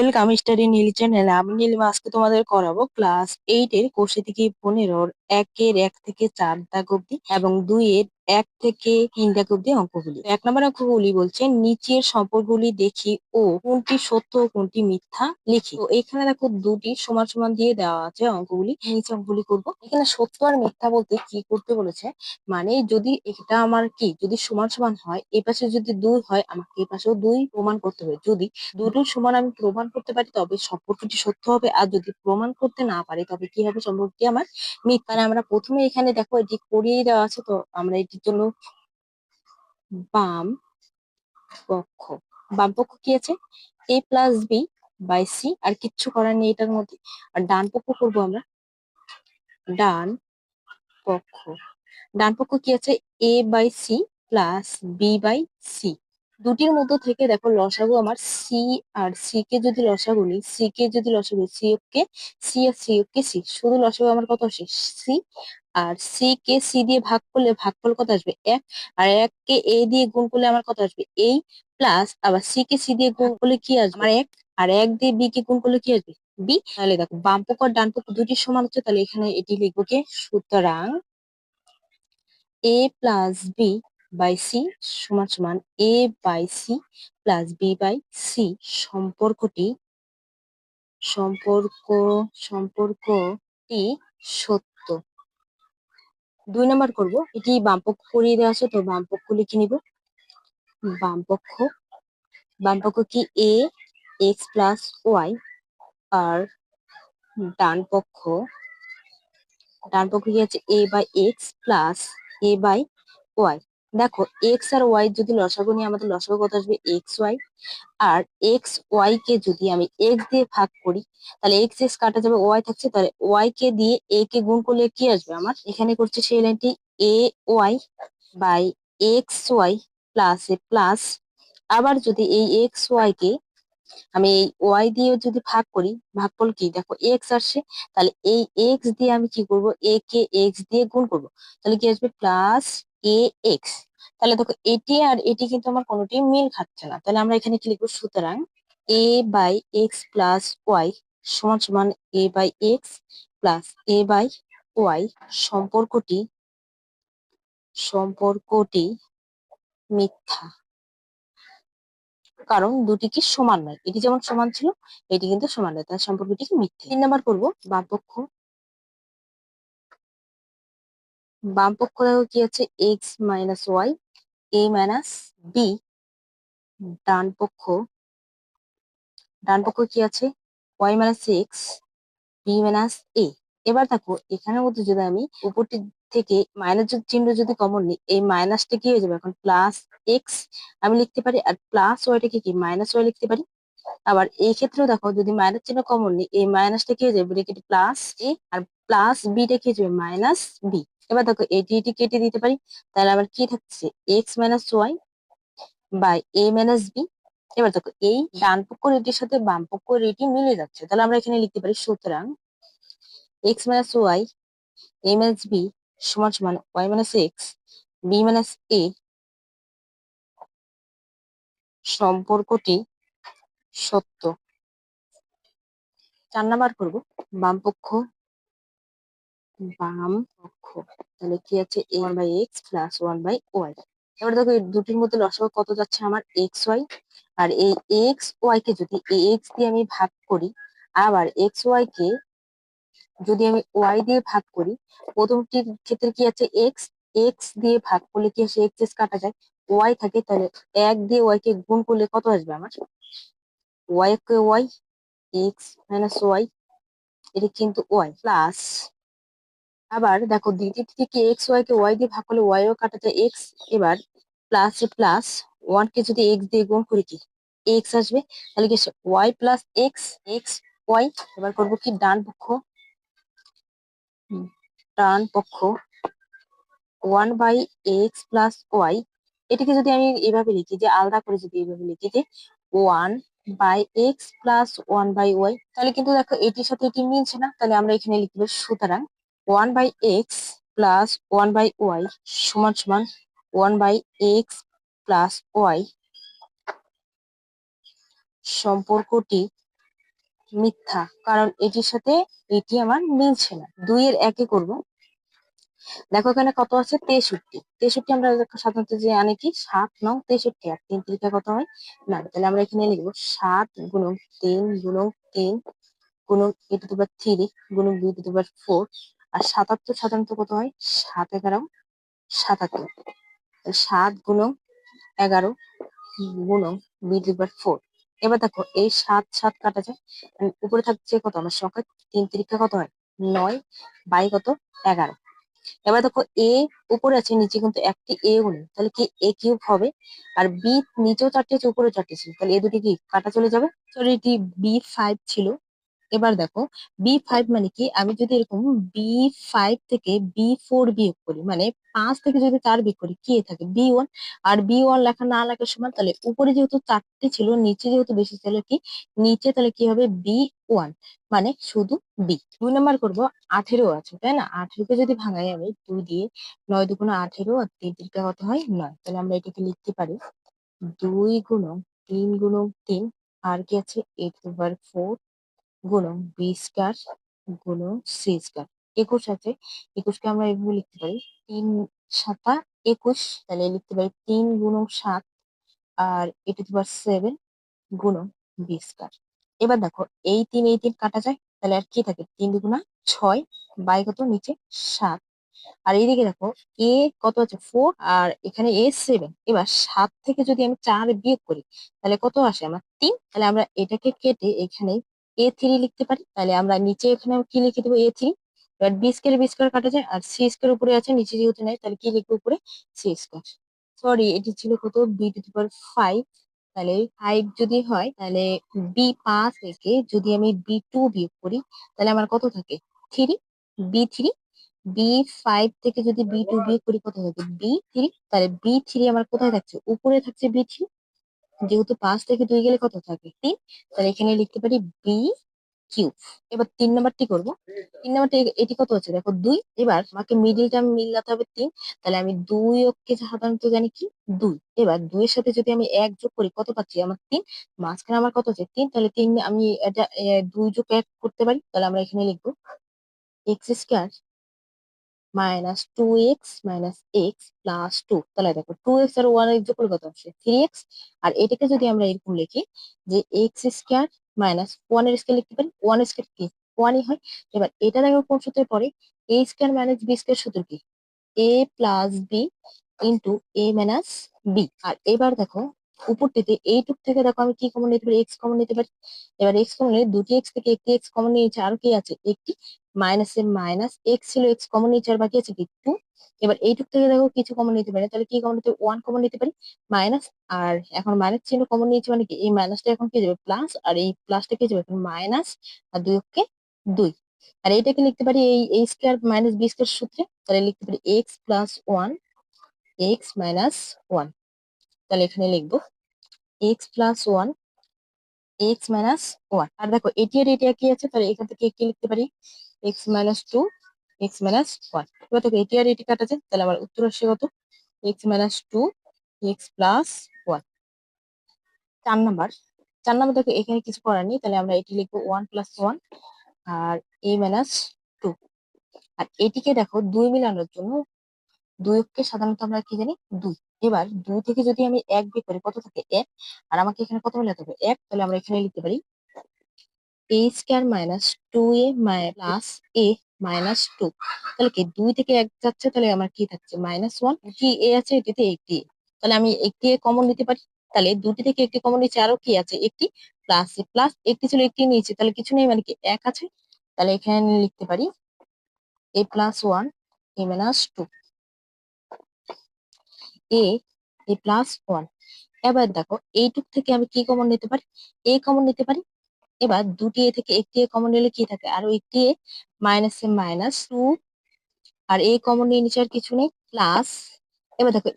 Welcome study নীল channel আমি নীলিমা আজকে তোমাদের করাবো ক্লাস এইট এর কোষে থেকে পনেরোর একের এক থেকে চার দাগ অব্দি এবং দুইয়ের এক থেকে তিন দাগ অব্দি অঙ্কগুলি এক নম্বর অঙ্কগুলি বলছে, নিচের সম্পর্কগুলি দেখি ও কোনটি সত্য ও কোনটি মিথ্যা লিখি। তো এখানে দেখো দুটি সমান সমান দিয়ে দেওয়া আছে অঙ্কগুলি। নিচে অঙ্কগুলি করব। এখানে সত্য আর মিথ্যা বলতে কি করতে বলেছে? মানে যদি এটা আমার কি, যদি সমান সমান হয় এই পাশে যদি দুই হয়, আমাকে এই পাশেও দুই প্রমাণ করতে হবে। যদি দুটো সমান আমি প্রমাণ করতে পারি, তবে সম্পর্কটি সত্য হবে, আর যদি প্রমাণ করতে না পারি, তবে কি হবে সম্পর্কটি আমার মিথ্যা। মানে আমরা প্রথমে এখানে দেখো এটি করিয়ে দেওয়া আছে, তো আমরা এটির জন্য বাম পক্ষ বাম পক্ষ কি আছে? A plus B by C আর কিচ্ছু করার নেই এটার মধ্যে। আর ডান পক্ষ করব আমরা। ডান পক্ষ। ডান পক্ষ কি আছে? A by C plus B by C দুটির মধ্যে থেকে দেখো লসাগু আমার সি আর সি কে যদি লসাগু নিই সি কে যদি লসাগু সি কে সি আর সি কে সি শুধু লসাগু আমার কত আসে? সি আর সি কে সি দিয়ে ভাগ করলে ভাগ করলে কত আসবে? এক। আর এক কে এ দিয়ে গুণ করলে আমার কত আসবে? এই প্লাস আবার সি কে সি দিয়ে গুণ করলে কি আসবে? আমার এক। আর এক দিয়ে বি কে গুণ করলে কি আসবে? বি তাহলে দেখো বাম পক্ষ আর ডান পক্ষ দুটি সমান হচ্ছে, তাহলে এখানে এটি লিখব কি? সুতরাং A plus B by C সমান সমান A by C plus B by C সম্পর্কটি সম্পর্ক, সম্পর্কটি সত্য। দুই নাম্বার করব, এটি বামপক্ষ করিয়ে দেওয়া আছে, তো বামপক্ষ লিখে নিব। বামপক্ষ বামপক্ষ কি এ এক্স প্লাস ওয়াই আর ডান পক্ষ ডান পক্ষ কি আছে a by x plus a by y দেখো এক্স আর ওয়াই যদি লসাগু নিয়ে আমাদের লসাগু কত আসবে? এক্স ওয়াই আর এক্স ওয়াই কে যদি আমি এক্স দিয়ে ভাগ করি, তাহলে এক্স এক্স কাটা যাবে ওয়াই থাকছে। তাহলে ওয়াই কে দিয়ে এ কে গুণ করলে কি আসবে আমার? এখানে করছে সেই লাইনটি a y by x y plus a plus আবার যদি এই এক্স ওয়াই কে আমি এই ওয়াই দিয়ে যদি ভাগ করি, ভাগ করলে কি? দেখো এক্স আসছে। তাহলে এই এক্স দিয়ে আমি কি করব? এ কে এক্স দিয়ে গুণ করব। তাহলে কি আসবে? প্লাস এ এক্স তাহলে দেখো এটি আর এটি কিন্তু আমার কোনোটি মিল খাচ্ছে না। তাহলে আমরা এখানে কি লিখব? সুতরাং a by x plus y সমান সমান a by x plus a by y সম্পর্কটি সম্পর্কটি মিথ্যা। কারণ দুটি কি সমান নয়? এটি যেমন সমান ছিল, এটি কিন্তু সমান নয়। তার সম্পর্কটি কি মিথ্যা? তিন নাম্বার করব বাম বাম পক্ষ দেখো কি আছে x minus y a minus b ডান পক্ষ। ডান পক্ষ কি আছে? Y minus x b minus a এবার দেখো, এখানের মধ্যে যদি আমি উপরটি থেকে মাইনাস যদি চিহ্ন যদি কমন নিই, এই মাইনাসটা কি হয়ে যাবে? এখন প্লাস এক্স আমি লিখতে পারি, আর প্লাস ওয়াইটাকে কি? মাইনাস ওয়াই লিখতে পারি। আবার এই ক্ষেত্রেও দেখো, যদি মাইনাস চিহ্ন কমন নিই, এই মাইনাসটা কি হয়ে যাবে? ব্রেকেট প্লাস এ আর প্লাস বিটা কি হয়ে যাবে? মাইনাস বি এবার দেখো এটি এটি কেটে দিতে পারি, তাহলে আবার কি থাকছে? X minus y by a minus b এবার দেখো, এই ডান পক্ষ রেটির সাথে বাম পক্ষ রেটি মিলে যাচ্ছে। তাহলে আমরা এখানে লিখতে পারি, সুতরাং x minus y a minus b সমান সমান y minus x b minus a সম্পর্কটি সত্য। চার নাম্বার করব, বাম পক্ষ বাম পক্ষ তাহলে কি আছে? A one by x plus one by y এবার দেখো দুটির মধ্যে লসাগু কত যাচ্ছে আমার? এক্স ওয়াই আর এই এক্স ওয়াই কে যদি এক্স দিয়ে আমি ভাগ করি, আবার এক্স ওয়াই কে যদি আমি ওয়াই দিয়ে ভাগ করি, প্রথমটির ক্ষেত্রে কি আছে? এক্স এক্স দিয়ে ভাগ করলে কি আসে? এক্স এক্স কাটা যায়। ওয়াই থাকে, তাহলে এক দিয়ে ওয়াই কে গুণ করলে কত আসবে আমার? ওয়াই কে ওয়াই এক্স মাইনাস ওয়াই এটা কিন্তু ওয়াই প্লাস আবার দেখো দ্বিতীয় থেকে এক্স ওয়াই কে ওয়াই দিয়ে ভাগ করলে ওয়াই ও কাটা যায় এক্স এবার প্লাস প্লাস ওয়ান কে যদি এক্স দিয়ে গুণ করি কি? এক্স আসবে। তাহলে কি y plus x x y এবার করব কি? ডান পক্ষ। ডান পক্ষ। One by x plus y এটাকে যদি আমি এভাবে লিখি যে আলাদা করে যদি এইভাবে লিখি যে one by x plus one by y তাহলে কিন্তু দেখো এটির সাথে এটি মিলছে না। তাহলে আমরা এখানে লিখব সুতরাং one by x plus one by y সমান সমান one by x plus y. সম্পর্কটি মিথ্যা, কারণ এটির সাথে এটি আমার মিলছে না। দুইয়ের একে করব। দেখো এখানে কত আছে? তেষট্টি। তেষট্টি আমরা সাধারণত যে আনি কি? সাত নং তেষট্টি। আর তিন তিরিকা কত হয়? না তাহলে আমরা এখানে লিখব সাত গুণন তিন গুণন তিন গুণন এ টু পাওয়ার থ্রি গুণন দুই পাওয়ার ফোর আর সাতাত্তর সাধারণত কত হয়? সাত এগারো, সাতাত্তর। সাত গুণন এগারো গুণন বি টু ফোর। এবার দেখো, এই সাত সাত কাটা যায় উপরে থাকছে কত? আমার সংখ্যা তিন তিরিকা কত হয়? নয় বাই কত? এগারো। এবার দেখো, এ উপরে আছে, নিচে কিন্তু একটি এ নেই তাহলে কি এ কিউব হবে? আর বি নিচেও চারটে আছে উপরে চারটে ছিল তাহলে এ দুটি কি? কাটা চলে যাবে? সরি এটি বি ফাইভ ছিল। এবার দেখো বি ফাইভ মানে কি? আমি যদি এরকম বি ফাইভ থেকে বি ফোর বিয়োগ করি মানে পাঁচ থেকে যদি চার বিয়োগ করি, কি থাকে? বি ওয়ান আর বি ওয়ান লেখা না লেখার সময় তাহলে উপরে যেহেতু চারটে ছিল, নিচে যেহেতু বেশি ছিল কি? নিচে তাহলে কি হবে? বি ওয়ান মানে শুধু বি দুই নাম্বার করব, আঠেরো আছে, তাই না? আঠেরোকে যদি ভাঙাই আমি, দুই দিয়ে নয় দু দুগুণ আঠেরো আর তিন তিনটা কত হয়? নয়। তাহলে আমরা এটাকে লিখতে পারি দুই গুণন তিন গুণ তিন, আর কি আছে? এইট ওভার ফোর গুণন বি স্কয়ার গুণন সি স্কয়ার একুশ আছে, একুশকে আমরা এভাবে লিখতে পারি। তিন সাতা একুশ, তাহলে লিখতে পারি তিন গুণন সাত, আর এটি টু সেভেন গুণন বি স্কয়ার এবার দেখো, এই তিন এই তিন কাটা যায়, তাহলে আর কি থাকে? তিন দুগুণা ছয়, বাই কত? নিচে সাত। আর এইদিকে দেখো এ কত আছে? ফোর আর এখানে এ সেভেন এবার সাত থেকে যদি আমি চার বিয়োগ করি, তাহলে কত আসে? আমার তিন। তাহলে আমরা এটাকে কেটে এখানে এ থ্রি লিখতে পারি, তাহলে আমরা নিচে এখানে কি লিখে দেবো? এ থ্রি এবার বি স্কোয়ার বি স্কোয়ার কাটা যায়, আর সি স্কোয়ার উপরে আছে, নিচে যেহেতু নাই, তাহলে কি লিখব উপরে? সি স্কোয়ার সরি এটি ছিল কত? B to the power five তাহলে ফাইভ যদি হয়, তাহলে বি পাঁচ থেকে যদি আমি বি টু বিয়োগ করি, তাহলে আমার কত থাকে? Three b three b five থেকে যদি বি টু বিয়োগ করি, কত থাকে? বি থ্রি তাহলে বি থ্রি আমার কোথায় থাকছে? উপরে থাকছে বি থ্রি যেহেতু পাঁচ থেকে দুই গেলে কত থাকে? তিন। তাহলে এখানে লিখতে পারি বি কিউব এবার তিন নাম্বারটি করব। তিন নাম্বারটি, এটি কত হচ্ছে? দেখো দুই। এবার আমাকে মিডিল টার্ম মিলাতে হবে তিন। তাহলে আমি দুই অক্ষে সাধারণত জানি কি? দুই। এবার দুইয়ের সাথে যদি আমি এক যোগ করি, কত পাচ্ছি? আমার তিন। মাঝখানে আমার কত হচ্ছে? তিন। তাহলে তিন আমি এটা দুই যোগ এক করতে পারি। তাহলে আমরা এখানে লিখব x square minus two x minus x plus two তাহলে দেখো টু এক্স আর ওয়ান এক্স যোগ কত আসছে? থ্রি এক্স আর এটাকে যদি আমরা এরকম লিখি যে এক্স স্কোয়ার মাইনাস ওয়ানের স্কোয়ার লিখতে পারি ওয়ান স্কোয়ার কি? ওয়ানই হয়। এবার এটা দেখো কোন সূত্রে পড়ে a square minus b square সূত্র কি? A plus b into a minus b আর এবার দেখো উপরটিতে এইটুক থেকে দেখো আমি কি কমন নিতে পারি? এক্স কমন নিতে পারি। এবার এক্স কমন নিয়ে দুটি এক্স থেকে একটি এক্স কমন নিয়েছে, আর কি আছে? একটি মাইনাস এর মাইনাস এক্স ছিল এক্স কমন আর বাকি আছে কি টু এবার এইটুক থেকে দেখো কিছু কমন নিতে পারি। তাহলে কি কমন নিতে ওয়ান কমন নিতে পারি। মাইনাস আর এখন মাইনাস চিহ্ন কমন নিয়েছে মানে কি? এই মাইনাসটা এখন কি যাবে? প্লাস আর এই প্লাসটা কি যাবে? মাইনাস আর দুই অক্ষে দুই। আর এইটাকে লিখতে পারি এই a square minus b square সূত্রে। তাহলে লিখতে পারি x plus one x minus one তাহলে এখানে লিখব x plus one x minus one আর দেখো এটি আর এটি কি আছে? তাহলে এখান থেকে কি লিখতে পারি? X minus two x minus one এবার দেখো, এটি আর এটি কাটা যায় তাহলে আমার উত্তর আসছে কত? X minus two x plus one চার নাম্বার। চার নাম্বার দেখো, এখানে কিছু করার নেই, তাহলে আমরা এটি লিখব ওয়ান প্লাস ওয়ান আর এ মাইনাস টু আর এটিকে দেখো, দুই মিলানোর জন্য দুই অক্ষে সাধারণত আমরা কি জানি? দুই। এবার দুই থেকে যদি আমি এক বিয়োগ করি, কত থাকে? এক। আর আমাকে এখানে কত মিলাতে হবে? এক। তাহলে আমরা এখানে লিখতে পারি a square minus two a plus a minus two তাহলে কি দুই থেকে এক যাচ্ছে, তাহলে আমার কি থাকছে? মাইনাস ওয়ান কি এ আছে, এটিতে একটি তাহলে আমি একটি এ কমন নিতে পারি। তাহলে দুটি থেকে একটি কমন নিচ্ছে আরও কি আছে? একটি প্লাস এ প্লাস একটি ছিল একটি নিয়েছে তাহলে কিছু নেই মানে কি এক আছে? তাহলে এখানে লিখতে পারি a plus one a minus two a a plus one এবার দেখো, এইটুক থেকে আমি কি কমন নিতে পারি? এ কমন নিতে পারি। এবার দুটি এ থেকে একটি এ কমন নিলে কি থাকে? আরও একটি a minus a minus two R A common নিয়ে নিচে আর কিছু নেই প্লাস এবার দেখো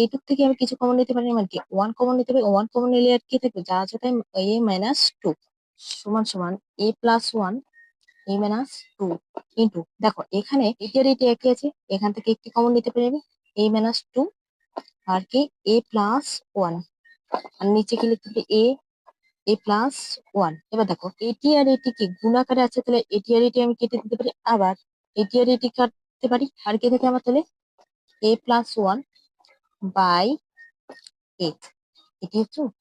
এইটুক থেকে আমি কিছু কমন নিতে পারি মানে কি ওয়ান কমন নিতে পারি ওয়ান কমন নিলে আর কি থাকবে? যা আছে তাই এ মাইনাস টু সমান সমান a plus one a minus two into দেখো, এখানে এটি আর এটি একই আছে, এখান থেকে একটি কমন নিতে পারি আমি এ মাইনাস টু আর কি এ প্লাস ওয়ান আর নিচে কি লিখতে পারি এ এ প্লাস ওয়ান এবার দেখো এটি আর এটি কি? গুণাকারে আছে, তাহলে এটি আর এটি আমি কেটে দিতে পারি। আবার এটি আর এটি কাটতে পারি, আর কে থেকে আমার তাহলে? A plus one by eight এটি হচ্ছে উত্তর।